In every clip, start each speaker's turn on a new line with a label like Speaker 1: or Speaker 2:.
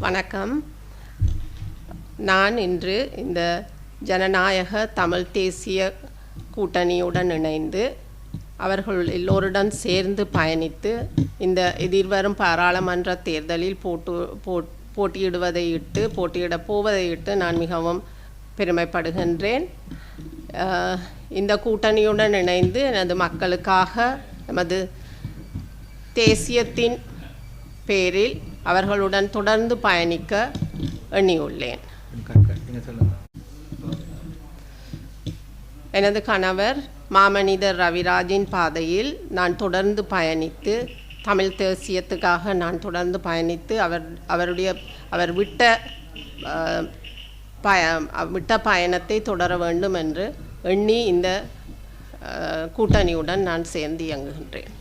Speaker 1: வணக்கம். நான் இன்று இந்த ஜனநாயக தமிழ் தேசிய கூட்டணியுடன் இணைந்து அவர்கள் எல்லோருடன் சேர்ந்து பயணித்து இந்த எதிர்வரும் பாராளுமன்ற தேர்தலில் போட்டு போட் போட்டியிடுவதை இட்டு போட்டியிடப் போவதை இட்டு நான் மிகவும் பெருமைப்படுகின்றேன். இந்த கூட்டணியுடன் இணைந்து எனது மக்களுக்காக நமது தேசியத்தின் பேரில் அவர்களுடன் தொடர்ந்து பயணிக்க எண்ணியுள்ளேன். எனது கணவர் மாமனிதர் ரவிராஜின் பாதையில் நான் தொடர்ந்து பயணித்து தமிழ் தேசியத்துக்காக நான் தொடர்ந்து பயணித்து அவர் அவருடைய அவர் விட்ட பய விட்ட பயணத்தை தொடர வேண்டும் என்று எண்ணி இந்த கூட்டணியுடன் நான் சேர்ந்து இயங்குகின்றேன்.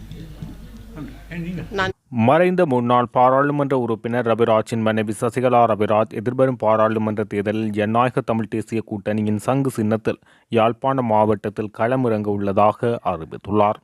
Speaker 1: நான்
Speaker 2: மறைந்த முன்னாள் பாராளுமன்ற உறுப்பினர் ரவிராஜின் மனைவி சசிகலா ரவிராஜ் எதிர்வரும் பாராளுமன்ற தேர்தலில் ஜனநாயக தமிழ் தேசிய கூட்டணியின் சங்கு சின்னத்தில் யாழ்ப்பாண மாவட்டத்தில் களமிறங்க உள்ளதாக அறிவித்துள்ளார்.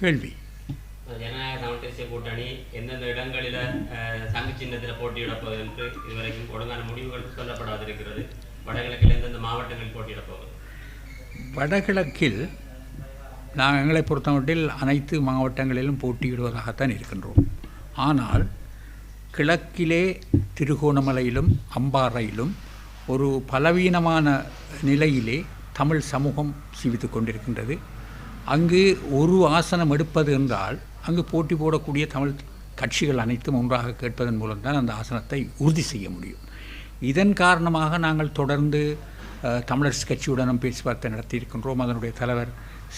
Speaker 3: கேள்வி.
Speaker 4: ஜனநாயக தேசிய கூட்டணி எந்தெந்த இடங்களில் சங்கு சின்னத்தில் போட்டியிடப் போகுது என்று இதுவரைக்கும் ஒழுங்கான முடிவுகள் சொல்லப்படாதிருக்கிறது. வடகிழக்கில் எந்தெந்த மாவட்டங்களில் போட்டியிடப் போகுது?
Speaker 3: வடகிழக்கில் நாங்கள் எங்களை பொறுத்தமட்டில் அனைத்து மாவட்டங்களிலும் போட்டியிடுவதாகத்தான் இருக்கின்றோம். ஆனால் கிழக்கிலே திருகோணமலையிலும் அம்பாறையிலும் ஒரு பலவீனமான நிலையிலே தமிழ் சமூகம் சிவித்து கொண்டிருக்கின்றது. அங்கு ஒரு ஆசனம் எடுப்பது என்றால் அங்கு போட்டி போடக்கூடிய தமிழ் கட்சிகள் அனைத்தும் ஒன்றாக கேட்பதன் மூலம்தான் அந்த ஆசனத்தை உறுதி செய்ய முடியும். இதன் காரணமாக நாங்கள் தொடர்ந்து அஹ், தமிழரசு கட்சியுடனும் பேச்சுவார்த்தை நடத்தியிருக்கின்றோம். அதனுடைய தலைவர்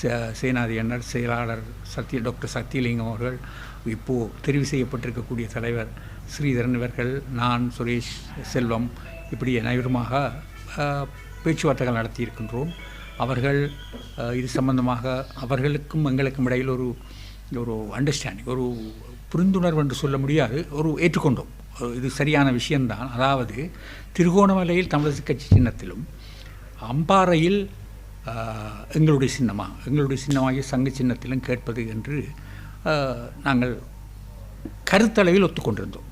Speaker 3: சே- சேனாதி அண்ணர் செயலாளர் சத்ய டாக்டர் சத்தியலிங்கம் அவர்கள் இப்போது தெரிவு செய்யப்பட்டிருக்கக்கூடிய தலைவர் ஸ்ரீதரன் இவர்கள் நான் சுரேஷ் செல்வம் இப்படி அனைவருமாக பேச்சுவார்த்தைகள் நடத்தியிருக்கின்றோம். அவர்கள் இது சம்பந்தமாக அவர்களுக்கும் எங்களுக்கும் இடையில் ஒரு ஒரு அண்டர்ஸ்டாண்டிங் ஒரு புரிந்துணர்வு என்று சொல்ல முடியாது ஒரு ஏற்றுக்கொண்டோம். இது சரியான விஷயம்தான். அதாவது திருகோணமலையில் தமிழரசு கட்சி சின்னத்திலும் அம்பாறையில் எங்களுடைய சின்னமா எங்களுடைய சின்னமாகிய சங்க சின்னத்திலும் கேட்பது என்று நாங்கள் கருத்தளவில் ஒத்துக்கொண்டிருந்தோம்.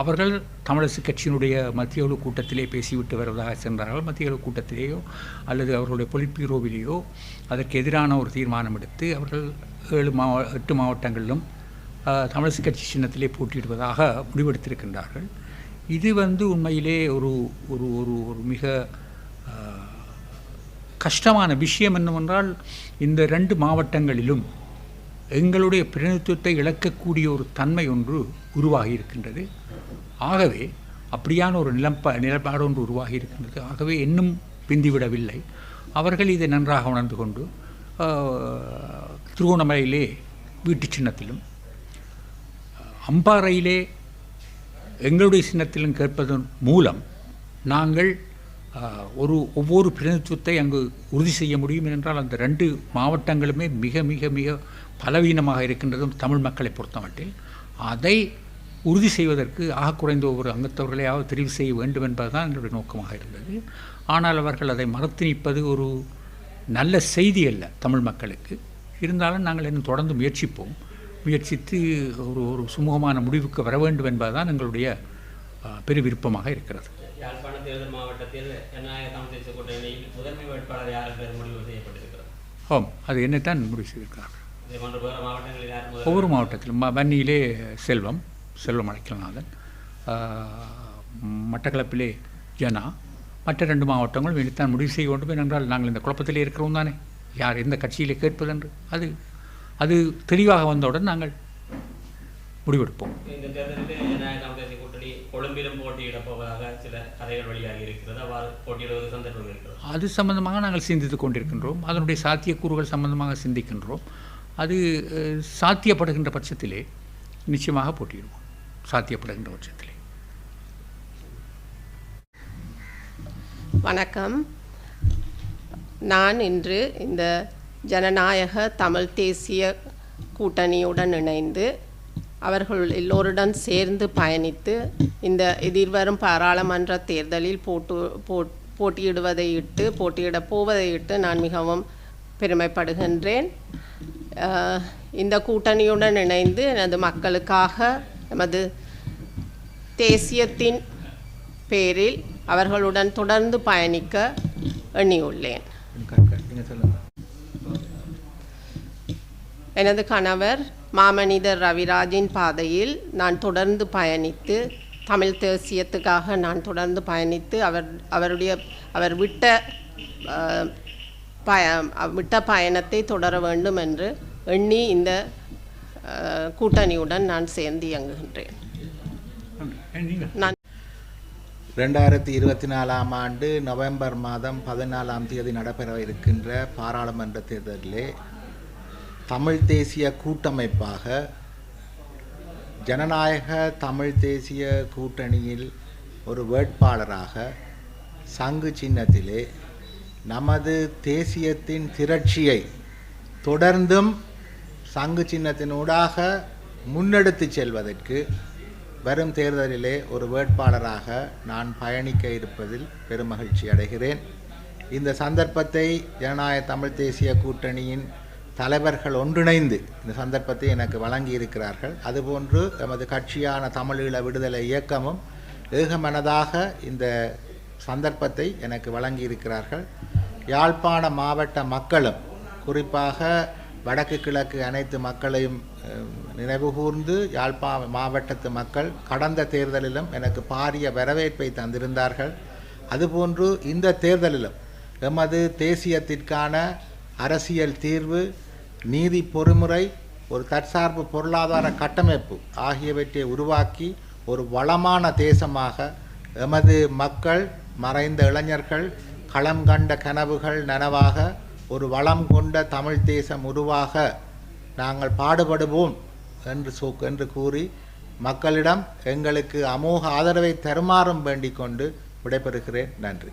Speaker 3: அவர்கள் தமிழரசு கட்சியினுடைய மத்திய குழு கூட்டத்திலே பேசிவிட்டு வருவதாக சென்றார்கள். மத்திய குழு கூட்டத்திலேயோ அல்லது அவர்களுடைய பொலிட்பீரோவிலேயோ அதற்கு எதிரான ஒரு தீர்மானம் எடுத்து அவர்கள் ஏழு மாவ எட்டு மாவட்டங்களிலும் தமிழரசு கட்சி சின்னத்திலே போட்டியிடுவதாக முடிவெடுத்திருக்கின்றார்கள். இது வந்து உண்மையிலே ஒரு ஒரு ஒரு ஒரு மிக கஷ்டமான விஷயம் என்னவென்றால் இந்த ரெண்டு மாவட்டங்களிலும் எங்களுடைய பிரதிநிதித்துவத்தை இழக்கக்கூடிய ஒரு தன்மை ஒன்று உருவாகி இருக்கின்றது. ஆகவே அப்படியான ஒரு நிலப்ப நிலப்பாடு ஒன்று உருவாகி இருக்கின்றது. ஆகவே இன்னும் பிந்திவிடவில்லை. அவர்கள் இதை நன்றாக உணர்ந்து கொண்டு திருகோணமலையிலே வீட்டு சின்னத்திலும் அம்பாறையிலே எங்களுடைய சின்னத்திலும் கேட்பதன் மூலம் நாங்கள் ஒரு ஒவ்வொரு பிரதிநிதித்துவத்தை அங்கு உறுதி செய்ய முடியும். என்றால் அந்த ரெண்டு மாவட்டங்களுமே மிக மிக மிக பலவீனமாக இருக்கின்றதும் தமிழ் மக்களை பொறுத்தமட்டில் அதை உறுதி செய்வதற்கு ஆக குறைந்த ஒவ்வொரு அங்கத்தவர்களையாவது தெரிவு செய்ய வேண்டும் என்பதுதான் எங்களுடைய நோக்கமாக இருந்தது. ஆனால் அவர்கள் அதை மறுத்து நிற்பது ஒரு நல்ல செய்தி அல்ல தமிழ் மக்களுக்கு. இருந்தாலும் நாங்கள் இன்னும் தொடர்ந்து முயற்சிப்போம். முயற்சித்து ஒரு ஒரு சுமூகமான முடிவுக்கு வர வேண்டும் என்பதுதான் எங்களுடைய பெரு விருப்பமாக இருக்கிறது.
Speaker 4: யாழ்ப்பாண தேர்தல் மாவட்டத்தில் ஜனநாயக தமிழ் தேசிய கூட்டணியில் முதன்மை வேட்பாளர் யார் என்பது முடிவு செய்யப்பட்டிருக்கிறது?
Speaker 3: ஆம் அது என்னத்தான் முடிவு செய்திருக்கிறார்கள். ஒவ்வொரு மாவட்டத்திலும். வன்னியிலே செல்வம் செல்வம் அழைக்கலநாதன் மட்டக்களப்பிலே ஜனா. மற்ற ரெண்டு மாவட்டங்களும் இனித்தான் முடிவு செய்ய வேண்டும். ஏனென்றால் நாங்கள் இந்த குழப்பத்திலே இருக்கிறோம் தானே. யார் எந்த கட்சியிலே கேட்பதென்று அது அது தெளிவாக வந்தவுடன் நாங்கள் முடிவெடுப்போம்.
Speaker 4: இந்த தேர்தலில் ஜனநாயக தமிழ் தேசிய கூட்டணி கொழும்பிலும் போட்டியிடப் போவதாக சில கதைகள் வெளியாகி இருக்கிறது. அவ்வாறு போட்டியிடுவது சந்தர்ப்பம் இருக்கிறது.
Speaker 3: அது சம்பந்தமாக நாங்கள் சிந்தித்து கொண்டிருக்கின்றோம். அதனுடைய சாத்தியக்கூறுகள் சம்பந்தமாக சிந்திக்கின்றோம். அது சாத்தியப்படுகின்ற பட்சத்திலே நிச்சயமாக போட்டியிடுவோம். சாத்தியப்படுகின்ற பட்சத்திலே.
Speaker 1: வணக்கம். நான் இன்று இந்த ஜனநாயக தமிழ் தேசிய கூட்டணியுடன் இணைந்து அவர்கள் எல்லோருடன் சேர்ந்து பயணித்து இந்த எதிர்வரும் பாராளுமன்ற தேர்தலில் போட்டு போட்- போட்டியிடுவதை இட்டு போட்டியிடப் போவதை இட்டு நான் மிகவும் பெருமைப்படுகின்றேன். இந்த கூட்டணியுடன் இணைந்து எனது மக்களுக்காக எமது தேசியத்தின் பேரில் அவர்களுடன் தொடர்ந்து பயணிக்க எண்ணியுள்ளேன். எனது கணவர் மாமனிதர் ரவிராஜின் பாதையில் நான் தொடர்ந்து பயணித்து தமிழ் தேசியத்துக்காக நான் தொடர்ந்து பயணித்து அவர் அவருடைய அவர் விட்ட பய விட்ட பயணத்தை தொடர வேண்டும் என்று எண்ணி இந்த கூட்டணியுடன் நான் சேர்ந்து இயங்குகின்றேன். நான்
Speaker 5: ரெண்டாயிரத்தி இருபத்தி நாலாம் ஆண்டு நவம்பர் மாதம் பதினாலாம் தேதி நடைபெற இருக்கின்ற பாராளுமன்ற தேர்தலிலே தமிழ் தேசிய கூட்டமைப்பாக ஜனநாயக தமிழ் தேசிய கூட்டணியில் ஒரு வேட்பாளராக சங்கு சின்னத்திலே நமது தேசியத்தின் திரட்சியை தொடர்ந்தும் சங்கு சின்னத்தினூடாக முன்னெடுத்துச் செல்வதற்கு வரும் தேர்தலிலே ஒரு வேட்பாளராக நான் பயணிக்க இருப்பதில் பெருமகிழ்ச்சி அடைகிறேன். இந்த சந்தர்ப்பத்தை ஜனநாயக தமிழ் தேசிய கூட்டணியின் தலைவர்கள் ஒன்றிணைந்து இந்த சந்தர்ப்பத்தை எனக்கு வழங்கி இருக்கிறார்கள் அதுபோன்று எமது கட்சியான தமிழீழ விடுதலை இயக்கமும் ஏகமனதாக இந்த சந்தர்ப்பத்தை எனக்கு வழங்கி இருக்கிறார்கள் யாழ்ப்பாண மாவட்ட மக்களும் குறிப்பாக வடக்கு கிழக்கு அனைத்து மக்களையும் நினைவுகூர்ந்து யாழ்ப்பா மாவட்டத்து மக்கள் கடந்த தேர்தலிலும் எனக்கு பாரிய வரவேற்பை தந்திருந்தார்கள். அதுபோன்று இந்த தேர்தலிலும் எமது தேசியத்திற்கான அரசியல் தீர்வு நீதி பொறுமுறை ஒரு தற்சார்பு பொருளாதார கட்டமைப்பு ஆகியவற்றை உருவாக்கி ஒரு வளமான தேசமாக எமது மக்கள் மறைந்த இளைஞர்கள் களம் கண்ட கனவுகள் நனவாக ஒரு வளம் கொண்ட தமிழ் தேசம் உருவாக நாங்கள் பாடுபடுவோம் என்று சொ என்று கூறி மக்களிடம் எங்களுக்கு அமோக ஆதரவை தருமாறும் வேண்டிக் கொண்டு விடைபெறுகிறேன். நன்றி.